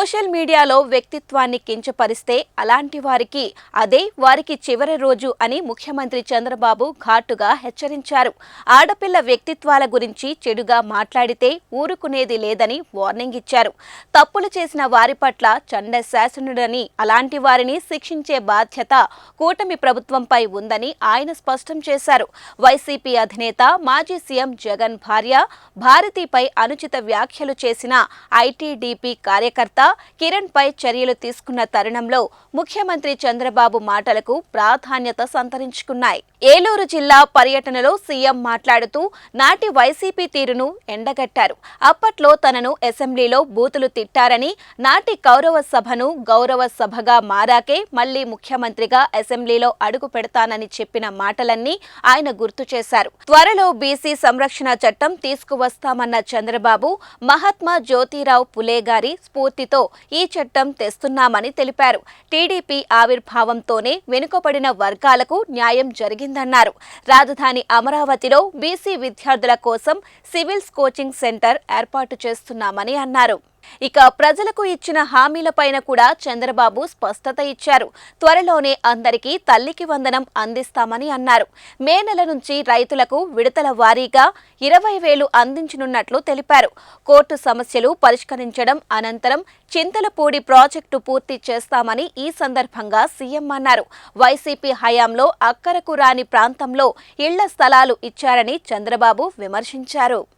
Social మీడియాలో వ్యక్తిత్వాన్ని కించపరిస్తే అలాంటి వారికి అదే వారికి చివరి రోజు అని ముఖ్యమంత్రి చంద్రబాబు ఘాటుగా హెచ్చరించారు. ఆడపిల్ల వ్యక్తిత్వాల గురించి చెడుగా మాట్లాడితే ఊరుకునేది లేదని వార్నింగ్ ఇచ్చారు. తప్పులు చేసిన వారి పట్ల చండ శాసనుడని అలాంటి వారిని శిక్షించే బాధ్యత కూటమి ప్రభుత్వంపై ఉందని ఆయన స్పష్టం చేశారు. వైసీపీ అధినేత మాజీ సీఎం జగన్ భార్య భారతిపై అనుచిత వ్యాఖ్యలు చేసిన ఐటీడీపీ కార్యకర్త కిరణ్ పై చర్యలు తీసుకున్న తరుణంలో ముఖ్యమంత్రి చంద్రబాబు మాటలకు ప్రాధాన్యత సంతరించుకున్నాయి. ఏలూరు జిల్లా పర్యటనలో సీఎం మాట్లాడుతూ నాటి వైసీపీ తీరును ఎండగట్టారు. అప్పట్లో తనను అసెంబ్లీలో బూతులు తిట్టారని నాటి కౌరవ సభను గౌరవ సభగా మారాకే మళ్ళీ ముఖ్యమంత్రిగా అసెంబ్లీలో అడుగు పెడతానని చెప్పిన మాటలన్నీ ఆయన గుర్తు చేశారు. త్వరలో బీసీ సంరక్షణ చట్టం తీసుకువస్తామన్న చంద్రబాబు మహాత్మా జ్యోతిరావు పులే గారి స్ఫూర్తితో ఈ చట్టం తెస్తున్నామని తెలిపారు. టీడీపీ ఆవిర్భావంతోనే వెనుకబడిన వర్గాలకు న్యాయం జరిగిందన్నారు. రాజధాని అమరావతిలో బీసీ విద్యార్థుల కోసం సివిల్స్ కోచింగ్ సెంటర్ ఏర్పాటు చేస్తున్నామని అన్నారు. ఇక ప్రజలకు ఇచ్చిన హామీలపైన కూడా చంద్రబాబు స్పష్టత ఇచ్చారు. త్వరలోనే అందరికీ తల్లికి వందనం అందిస్తామని అన్నారు. మే నెల నుంచి రైతులకు విడతల వారీగా ఇరవై వేలు అందించనున్నట్లు తెలిపారు. కోర్టు సమస్యలు పరిష్కరించడం అనంతరం చింతలపూడి ప్రాజెక్టు పూర్తి చేస్తామని ఈ సందర్భంగా సీఎం అన్నారు. వైసీపీ హయాంలో అక్కరకు రాని ప్రాంతంలో ఇళ్ళ స్థలాలు ఇచ్చారని చంద్రబాబు విమర్శించారు.